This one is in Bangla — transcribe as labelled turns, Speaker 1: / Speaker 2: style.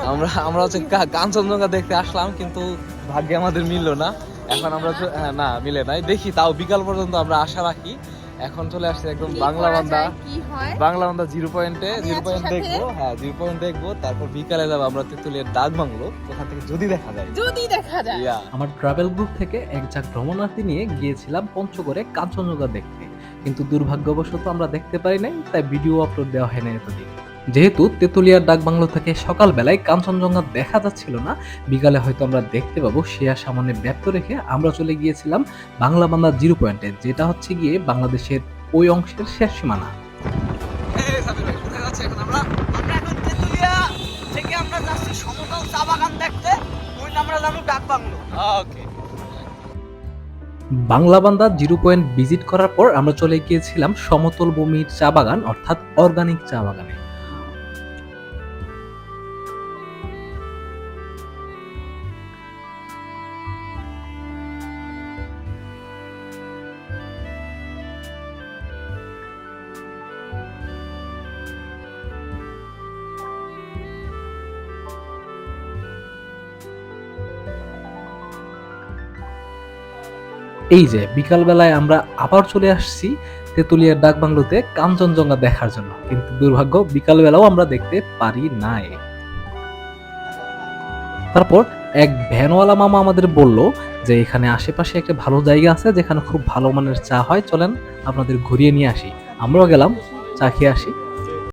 Speaker 1: আমরা আমরা হচ্ছে কাঞ্চনজঙ্ঘা দেখতে আসলাম কিন্তু ভাগ্যে আমাদের মিললো না। এখন আমরা তো- হ্যাঁ, না মিলে নাই। দেখি তাও বিকাল পর্যন্ত আমরা আশা রাখি। এখন চলে আসছে একদম বাংলা বান্দা।
Speaker 2: হয়?
Speaker 1: বাংলা বান্দা জিরো পয়েন্টে জিরো পয়েন্ট দেখব হ্যাঁ জিরো পয়েন্ট দেখব। তারপর বিকালে যাব আমরা তেঁতুলিয়ার দাগ বাংলো ওখান থেকে যদি দেখা যায়।
Speaker 2: যদি দেখা যায়।
Speaker 3: আমার ট্রাভেল গ্রুপ থেকে এক ঝাঁক ভ্রমণার্থী নিয়ে গিয়েছিলাম পঞ্চগড়ে কাঞ্চনজঙ্ঘা দেখতে। কিন্তু দুর্ভাগ্যবশত আমরা দেখতে পারি নাই তাই ভিডিও আপলোড দেওয়া হয়নি না এতদিন। যেহেতু তেঁতুলিয়ার ডাকবাংলো থেকে সকালবেলায় কাঞ্চনজঙ্ঘা দেখা যাচ্ছিল না বিকালে হয়তো আমরা দেখতে পাবো সে আর সামনে ব্যর্থ রেখে আমরা চলে গিয়েছিলাম বাংলা বান্দা জিরো পয়েন্টে যেটা হচ্ছে গিয়ে বাংলাদেশের ওই অংশের শেষ সীমানা।
Speaker 1: এই সাবির ভাই, কোথায় যাচ্ছি এখন আমরা?
Speaker 4: আমরা এখন তেঁতুলিয়া থেকে আমরা যাচ্ছি সমতল চা বাগান দেখতে ওই আমরা যাব ডাক বাংলো
Speaker 1: ওকে।
Speaker 3: বাংলা বান্দা জিরো পয়েন্ট ভিজিট করার পর আমরা চলে গিয়েছিলাম সমতল ভূমির চা বাগান অর্থাৎ অর্গানিক চা বাগানে। এই যে, বিকালবেলায় আমরা আবার চলে আসছি তেঁতুলিয়ার ডাক বাংলোতে কাঞ্চনজঙ্ঘা দেখার জন্য। কিন্তু দুর্ভাগ্য, বিকালবেলাও আমরা দেখতে পারি নাই। তারপর এক ভ্যানওয়ালা মামা আমাদের বলল যে, এখানে আশেপাশে একটা ভালো জায়গা আছে যেখানে খুব ভালো মানের চা হয়। চলেন আপনাদের ঘুরিয়ে নিয়ে আসি। আমরাও গেলাম, চা খেয়ে আসি।